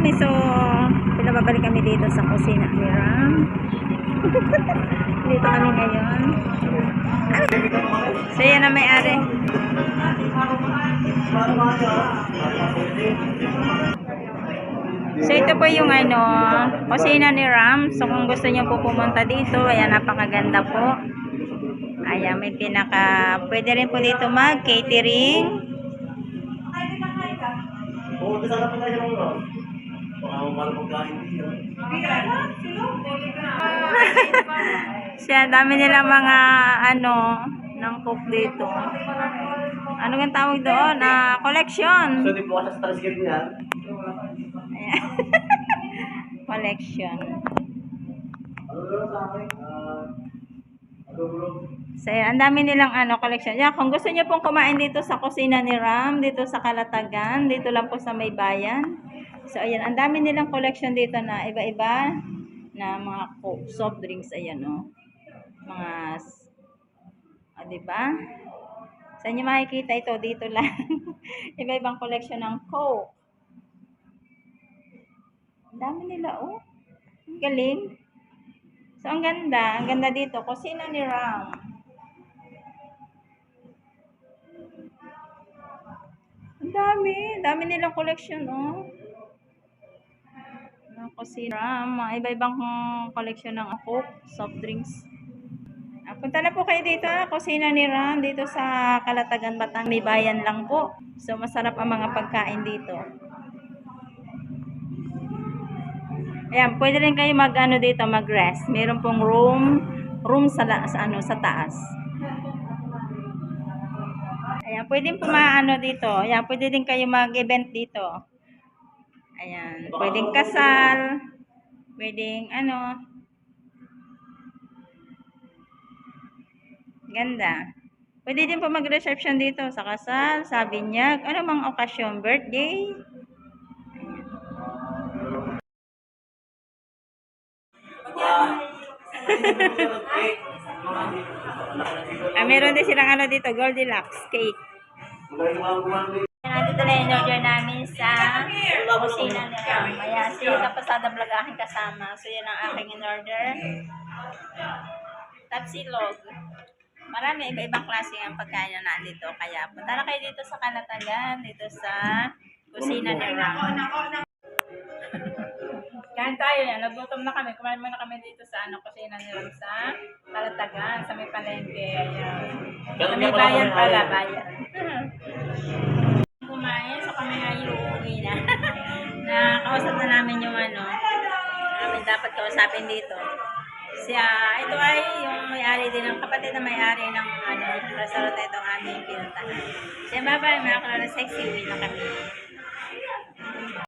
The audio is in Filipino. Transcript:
kami. So, pinababalik kami dito sa kusina ni Ram. dito kami ngayon. So, yan ang may-ari. So, ito po yung ano, kusina ni Ram. So, kung gusto niyo po pumunta dito, ayan, napakaganda po. Ayan, may pinaka, pwede rin po dito mag-catering. Oo, Siya, dami nila mga ano, ng cook dito. Ano nga tawag doon? Ah, collection. So, di po kasi sa transcript niya. Ayan. collection. So, ang dami nilang ano, collection. Yeah, kung gusto niyo pong kumain dito sa kusina ni Ram, dito sa Kalatagan, dito lang po sa may bayan. So, ayan, ang dami nilang collection dito na iba-iba na mga soft drinks, ayan, oh. Mga, s- ah, di ba? Saan niyo makikita ito? Dito lang. Iba-ibang collection ng coke. Ang dami nila, oh. Ang galing. So, ang ganda. Ang ganda dito. Kusina ni Ram. Ang dami. Dami nilang collection, oh. Kusina. Ram. Mga iba-ibang collection ng coke, soft drinks. Ah, Punta na po kayo dito, kusina ni Ram, dito sa Kalatagan, Batang, may bayan lang po. So, masarap ang mga pagkain dito. Ayan, pwede rin kayo mag ano dito, mag-rest. Meron pong room, room sa, sa ano sa taas. Ayan, pwede po maano dito. Ayan, pwede din kayo mag-event dito. Ayan, pwedeng kasal, pwedeng ano. Ganda. Pwede din po mag-reception dito sa kasal, sa binyag, ano mang okasyon, birthday. Ah, meron din silang ano dito, Goldilocks cake. Nandito na yung order namin sa kusina ni Ram. Ayan, si Kapasada Vlog aking kasama. So, yan ang aking in-order. Tapsilog. Marami iba-ibang klase ang pagkain na nandito. Kaya punta na kayo dito sa Kalatagan, dito sa kusina ni Ram. Kain tayo yan. Nagutom na kami. Kumain muna kami dito sa ano, kusina ni Ram sa Kalatagan, sa may palengke. Ayan. Sa may bayan pala, bayan. na kausap na namin yung ano, namin dapat kausapin dito. Siya, ito ay yung may-ari din ng kapatid na may-ari ng ano, restaurant itong aming pinuntahan. Siya, bye-bye, mga kalala, sexy, uwi na kami.